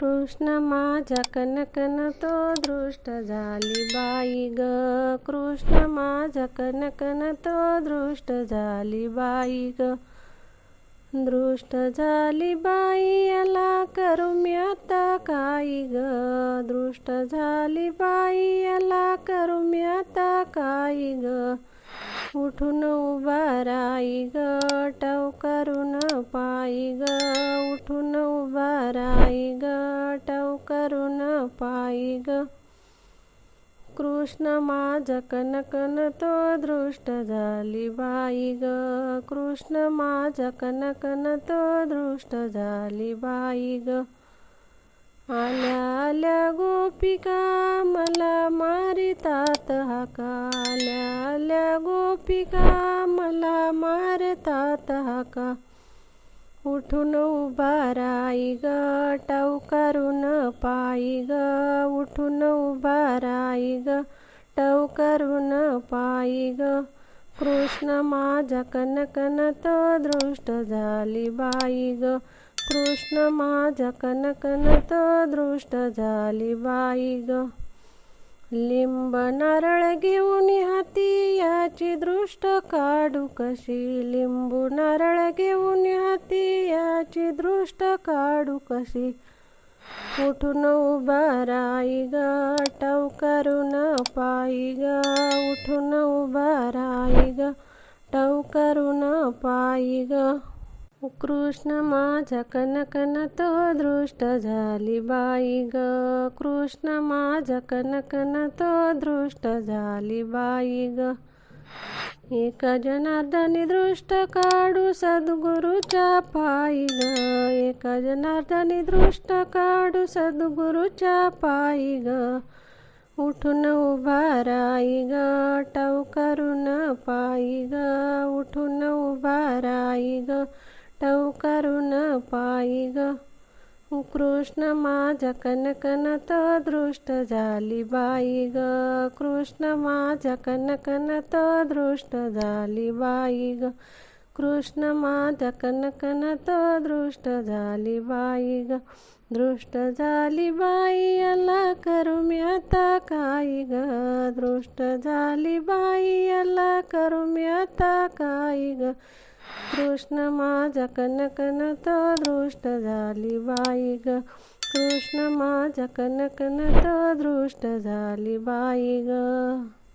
कृष्ण माझ्या कनकन तो दृष्ट झाली बाई ग. कृष्ण माझ्या कनकन तो दृष्ट झाली बाई ग. दृष्ट झाली बाई याला करू मी आता काही ग? दृष्ट झाली बाई याला करू मी आता काही ग? उठून उभा राई ग टव करून पायी ग. उठून उभा राई ग टव करून पायी ग. कृष्ण माझ कनकन तो दृष्ट झाली बाई ग. कृष्ण माझ कनकन तो दृष्ट झाली बाई ग. आल्या आल्या गोपिका मला मारितात हाका. गोपिका मला मारतात हाका. उठून उभा राई ग टवकारून करून पायी ग. उठून उभा राई ग टव करून पायी ग. कृष्ण माझा कनकन दृष्ट झाली बाई ग. कृष्ण माझा कनकन दृष्ट झाली बाई ग. लिंब नारळ घेऊन हाती याची दृष्ट काढू कशी? लिंबू नारळ घेऊन हाती याची दृष्ट काढू कशी? उठून उभा राई ग टव करून पायी ग. उठून उभा राई ग टव करून पायी ग. कृष्ण माझा कनकन तो दृष्ट झाली बाई ग. कृष्ण माझा कनकन तो दृष्ट झाली बाई ग. एका जनार्दनी दृष्ट काढू सद्गुरूच्या पायी ग. एक जनार्दनी दृष्ट काढू सद्गुरूच्या पायी ग. उठून उभा राई ग. टव करून पायी ग. उठून उभा राई ग. टव करून पायी ग। कृष्ण माझ्या कनकन तो दृष्ट झाली बाई ग। कृष्ण माझ्या कनकन तो दृष्ट झाली बाई ग। कृष्ण माझ्या कनकन तो दृष्ट झाली बाई ग। दृष्ट झाली बाई अला करू मी आता काही ग? दृष्ट झाली बाई अला करू मी आता काही ग? कृष्ण माझा कनकन तो दृष्ट झाली बाई ग कृष्ण माझा कनकन तो दृष्ट झाली बाई ग